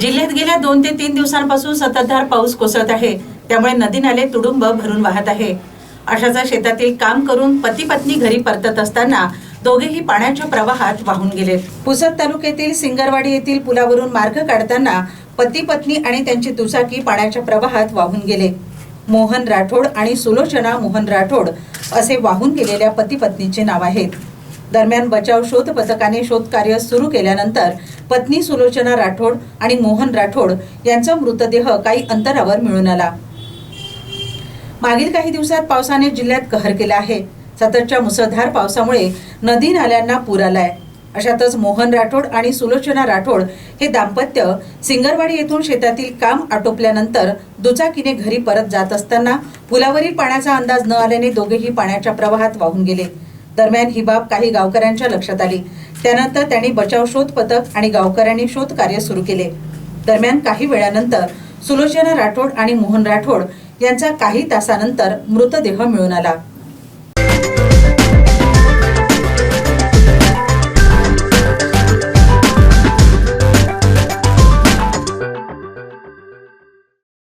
जिल्ह्यात गेल्या दोन ते तीन दिवसांपासून संततधार पाऊस कोसळत आहे. त्यामुळे नदी नाले तुडुंब भरून वाहत आहे. अशाचा शेतातील काम करून पती पत्नी घरी परतत असताना दोघेही पाण्याच्या प्रवाहात वाहून गेले. पुसद तालुक्यातील सिंगरवाडी येथील पुलावरून मार्ग काढताना पती पत्नी आणि त्यांची दुचाकी पाण्याच्या प्रवाहात वाहून गेले. मोहन राठोड आणि सुलोचना मोहन राठोड असे वाहून गेलेल्या पती पत्नीचे नाव आहेत. दरम्यान बचाव शोध पथकाने शोधकार्य सुरू केल्यानंतर पत्नी सुलोचना राठोड आणि मोहन राठोड यांचा मृतदेह काही अंतरावर मिळून आला. मागील काही दिवसात पावसाने जिल्ह्यात कहर केला आहे. सततच्या मुसळधार पावसामुळे नदी नाल्यांना पूर आलाय. अशातच मोहन राठोड आणि सुलोचना राठोड हे दाम्पत्य सिंगरवाडी येथून शेतातील काम आटोपल्यानंतर दुचाकीने घरी परत जात असताना पुलावरील पाण्याचा अंदाज न आल्याने दोघेही पाण्याच्या प्रवाहात वाहून गेले. दरम्यान ही बाब काही गावकऱ्यांच्या लक्षात आली. त्यानंतर त्यांनी बचाव शोध पथक आणि गावकऱ्यांनी शोध कार्य सुरू केले. दरम्यान काही वेळानंतर सुलोचना राठोड आणि मोहन राठोड यांचा काही तासानंतर मृतदेह मिळून आला.